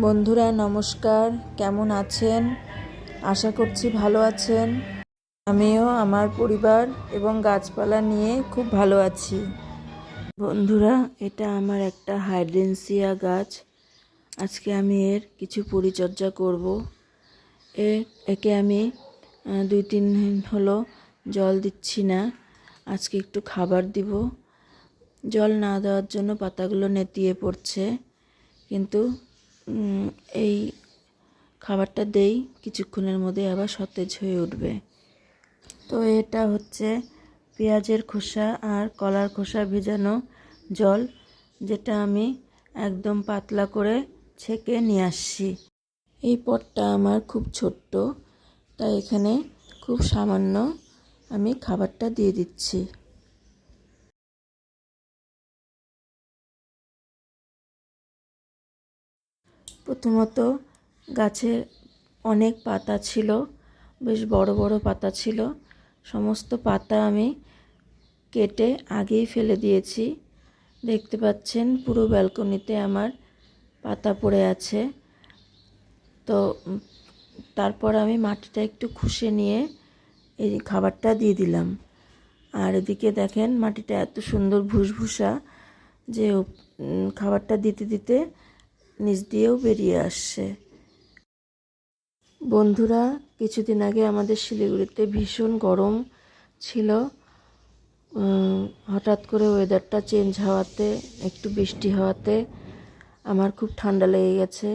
বন্ধুরা, নমস্কার। কেমন আছেন? আশা করছি ভালো আছেন। আমিও, আমার পরিবার এবং গাছপালা নিয়ে খুব ভালো আছি। বন্ধুরা, এটা আমার একটা হাইড্রেনসিয়া গাছ। আজকে আমি এর কিছু পরিচর্যা করব। এ, একে আমি দুই তিন দিন হলো জল দিচ্ছি না। আজকে একটু খাবার দিব। জল না দেওয়ার জন্য পাতাগুলো নেতিয়ে পড়ছে। কিন্তু এই খাবারটা দেই, কিছুক্ষণের মধ্যে আবার সতেজ হয়ে উঠবে। তো এটা হচ্ছে পেঁয়াজের খোসা আর কলার খোসা ভেজানো জল, যেটা আমি একদম পাতলা করে ছেঁকে নিয়ে আসছি। এই পটটা আমার খুব ছোট্ট, তাই এখানে খুব সামান্য আমি খাবারটা দিয়ে দিচ্ছি। প্রথমত গাছে অনেক পাতা ছিল, বেশ বড় বড় পাতা ছিল। সমস্ত পাতা আমি কেটে আগেই ফেলে দিয়েছি। দেখতে পাচ্ছেন পুরো ব্যালকনিতে আমার পাতা পড়ে আছে। তো তারপর আমি মাটিটা একটু খুশে নিয়ে এই খাবারটা দিয়ে দিলাম। আর এদিকে দেখেন মাটিটা এত সুন্দর ভুসভুসা যে খাবারটা দিতে দিতে নিচ দিয়েও বেরিয়ে আসছে বন্ধুরা, কিছুদিন আগে আমাদের শিলিগুড়িতে ভীষণ গরম ছিল। হঠাৎ করে ওয়েদারটা চেঞ্জ হওয়াতে, একটু বৃষ্টি হওয়াতে আমার খুব ঠান্ডা লেগে গেছে।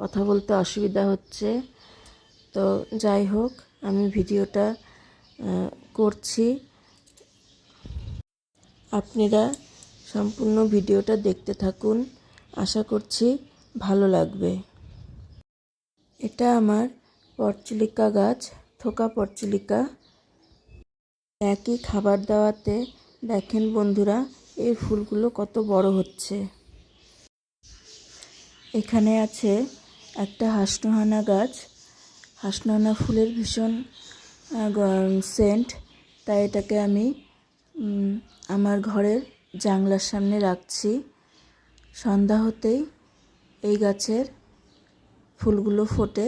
কথা বলতে অসুবিধা হচ্ছে। তো যাই হোক, আমি ভিডিওটা করছি। আপনারা সম্পূর্ণ ভিডিওটা দেখতে থাকুন। আশা করছি ভালো লাগবে। এটা আমার পরচুলিকা গাছ, থোকা পরচুলিকা। একই খাবার দাওয়াতে দেখেন বন্ধুরা এর ফুলগুলো কত বড় হচ্ছে। এখানে আছে একটা হাসনোহানা গাছ। হাসনোহানা ফুলের ভীষণ সেন্ট তাই এটাকে আমি আমার ঘরের জানলার সামনে রাখছি। সন্ধ্যা হতেই এই গাছের ফুলগুলো ফোটে।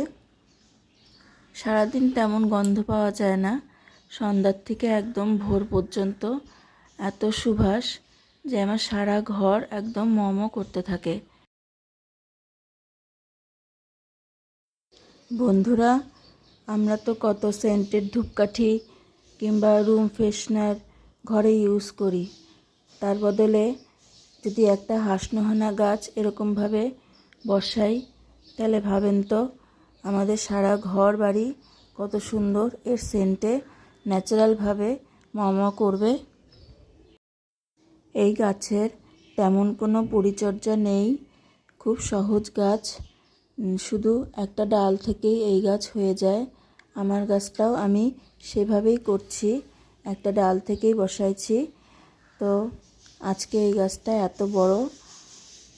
সারাদিন তেমন গন্ধ পাওয়া যায় না। সন্ধ্যার থেকে একদম ভোর পর্যন্ত এত সুবাস যে আমার সারা ঘর একদম মম করতে থাকে। বন্ধুরা, আমরা তো কত সেন্টের ধূপকাঠি কিংবা রুম ফ্রেশনার ঘরে ইউজ করি। তার বদলে যদি একটা হাসনোহানা গাছ এরকমভাবে বসাই, তাহলে ভাবেন তো আমাদের সারা ঘর বাড়ি কত সুন্দর এর সেন্টে ন্যাচারালভাবে মমা করবে। এই গাছের তেমন কোনো পরিচর্যা নেই, খুব সহজ গাছ। শুধু একটা ডাল থেকেই এই গাছ হয়ে যায়। আমার গাছটাও আমি সেভাবেই করছি, একটা ডাল থেকেই বসাইছি। তো আজকে এই গাছটা এত বড়।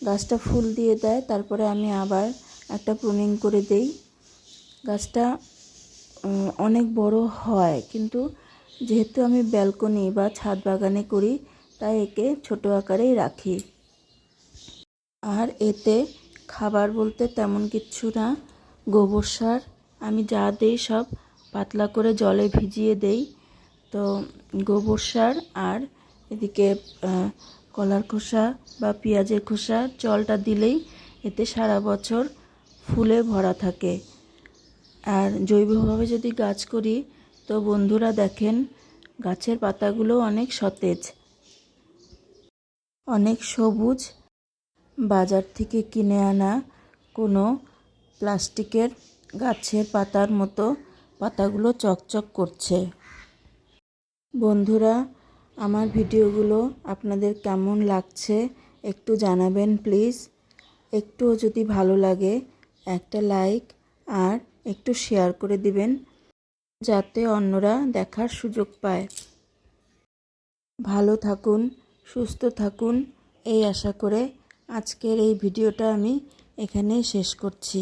গাছটা ফুল দিয়ে দেয়, তারপরে আমি আবার একটা প্রুনিং করে দেই। গাছটা অনেক বড় হয়, কিন্তু যেহেতু আমি ব্যালকনি বা ছাদ বাগানে করি, তাই একে ছোট আকারেই রাখি। আর এতে খাবার বলতে তেমন কিছু না, গোবর সার, আমি যা দেই সব পাতলা করে জলে ভিজিয়ে দেই। তো গোবর সার আর এদিকে কলার খোসা বা পেঁয়াজের খোসা জলটা দিলেই এতে সারা বছর ফুলে ভরা থাকে। আর জৈবভাবে যদি গাছ করি, তো বন্ধুরা দেখেন গাছের পাতাগুলো অনেক সতেজ, অনেক সবুজ। বাজার থেকে কিনে আনা কোনো প্লাস্টিকের গাছের পাতার মতো পাতাগুলো চকচক করছে। বন্ধুরা আমার ভিডিওগুলো আপনাদের কেমন লাগছে একটু জানাবেন, প্লিজ। একটুও যদি ভালো লাগে, একটা লাইক আর একটু শেয়ার করে দিবেন, যাতে অন্যরা দেখার সুযোগ পায়। ভালো থাকুন, সুস্থ থাকুন, এই আশা করে আজকের এই ভিডিওটা আমি এখানেই শেষ করছি।